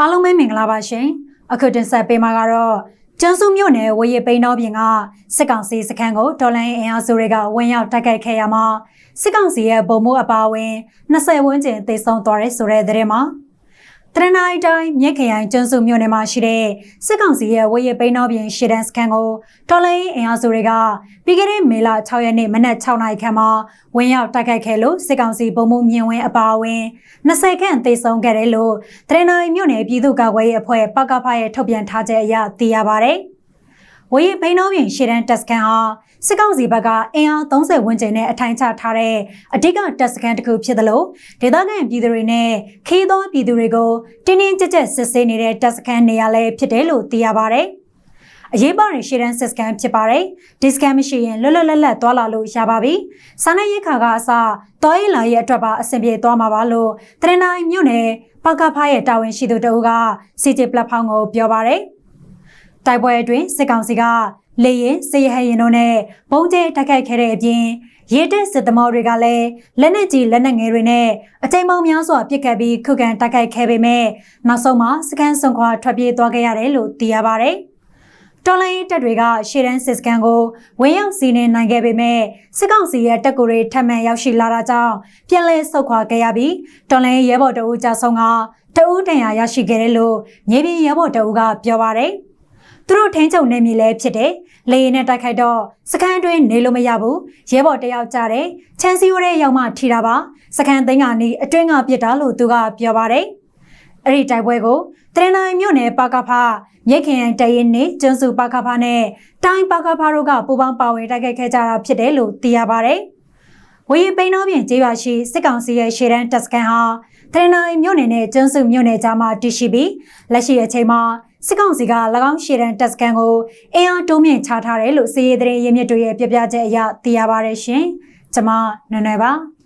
အားလုံးပဲမင်္ဂလာပါရှင်အခုတင်ဆက်ပေးမှာကတော့ကျန်းစုမြို့နယ်ဝရေပိန်းတော်ပြင်ကစစ်ကောင်စီစခန်းကိုဒေါ်လာအင်အားစုတွေကဝင်ရောက်တိုက်ခိုက်ခဲ့ရမှာစစ်ကောင်စီရဲ့ဗုံမှုအပါအဝင်20ဝန်းကျင်သေဆုံးသွားတဲ့ဆိုတဲ့သတင်းမှာ တရနိုင်တိုင်းမြက်ခရိုင်ကျွန်းစုမြို့နယ်မှာရှိတဲ့စစ်ကောင်စီရဲ့ဝရေပိန်းတော်ပြင်ရှေ့တန်းစခန်းကိုတော်လိုင်းအင်အားစုတွေကပြီးခဲ့တဲ့မေလ6ရက်နေ့မနက်6နာရီခန့်မှာဝင်ရောက်တိုက်ခိုက်ခဲ့လို့စစ်ကောင်စီဗုံမှုမြင်ဝင်းအပါအဝင်20ခန့်သေဆုံးခဲ့တယ်လို့တရနိုင်မြို့နယ်ပြည်သူ့ကာကွယ်ရေးအဖွဲ့ပကဖရဲ့ထုတ်ပြန်ထားချက်အရသိရပါဗျ။ဝေးဘိန်းတော်ပြင်ရှေ့တန်းတက်စကန်ဟာ စစ်ကောင်စီဘက်ကအင်အား30ဝန်းကျင်နဲ့အထိုင်ချထားတဲ့အဓိကတက်စကန်တစ်ခုဖြစ်သလိုဒေသခံပြည်သူတွေနဲ့ခီးသောပြည်သူတွေကိုတင်းတင်းကြပ်ကြပ်စစ်ဆေးနေတဲ့တက်စကန်နေရာလည်းဖြစ်တယ်လို့သိရပါဗျ။အရေးပါတဲ့ရှေ့တန်းစစ်စကန်ဖြစ်ပါတယ်။ဒီစကန်မရှိရင်လွတ်လွတ်လပ်လပ်သွားလာလို့ရပါပြီ။စာနယ်ရိတ်ခါကအစတောရေးလာရဲ့အတွက်ပါအဆင်ပြေသွားမှာပါလို့တရနိုင်မြို့နယ်ပကဖရဲ့တာဝန်ရှိသူတို့ကစီတီပလက်ဖောင်းကိုပြောပါတယ်။တိုက်ပွဲအတွင်းစစ်ကောင်စီက လေရင်စေရဟရင်တို့နဲ့ဘုံကျဲတိုက်ခိုက်ခဲ့တဲ့အပြင်ရေတက်စစ်သမောတွေကလည်းလက်နက်ကြီးလက်နက်ငယ်တွေနဲ့အကြိမ်ပေါင်းများစွာပစ်ခတ်ပြီးခုခံတိုက်ခိုက်ခဲ့ပေမဲ့နောက်ဆုံးမှာစကန်စွန်ခွာထွက်ပြေးသွားခဲ့ရတယ်လို့သိရပါဗျ။တော်လိုင်းတပ်တွေကရှေ့တန်းစစ်စကန်ကိုဝင်ရောက်စီးနှင်နိုင်ခဲ့ပေမဲ့စစ်ကောင်စီရဲ့တပ်ကိုတွေထပ်မံရောက်ရှိလာတာကြောင့်ပြန်လည်ဆုတ်ခွာခဲ့ရပြီးတော်လိုင်းရဲဘော်တအူးကြဆုံးကတအူးတန်ရာရရှိခဲ့တယ်လို့မြေပြင်ရဲဘော်တအူးကပြောပါတယ်။ သူတို့ထင်းချုပ်နေမည်လဲဖြစ်တယ်။လေရင်နဲ့တိုက်ခိုက်တော့စကန်အတွင်းနေလို့မရဘူး။ရဲဘော်တယောက်ကြတယ်။ချန်စီယိုတဲ့ရောက်မှထိတာပါ။စကန်သိန်းကနေအတွင်းကပြစ်တာလို့သူကပြောပါတယ်။အဲ့ဒီတိုက်ပွဲကိုတရနိုင်မြို့နယ်ပါကဖမြိတ်ခင်တရင်နေကျွန်းစုပါကဖနဲ့တိုင်းပါကဖတို့ကပူပေါင်းပါဝင်တိုက်ခိုက်ခဲ့ကြတာဖြစ်တယ်လို့သိရပါတယ်။ဝေးပိန်းတော်ပြင်ကျေးရွာရှိစစ်ကောင်စီရဲ့ရှေ့တန်းတပ်စကန်ဟာ တရနိုင်မြို့နယ်နဲ့ကျွန်းစုမြို့နယ်ကြားမှာတည်ရှိပြီးလက်ရှိအချိန်မှာစစ်ကောင်စီက၎င်းရှေ့တန်းတပ်စကန်ကိုအင်အားတိုးမြင့်ချထားတယ်လို့စီးရဲတဲ့ရင်းမြစ်တွေရဲ့ပြပြချက်အရသိရပါတယ်ရှင်။ကျွန်မနွယ်နွယ်ပါ။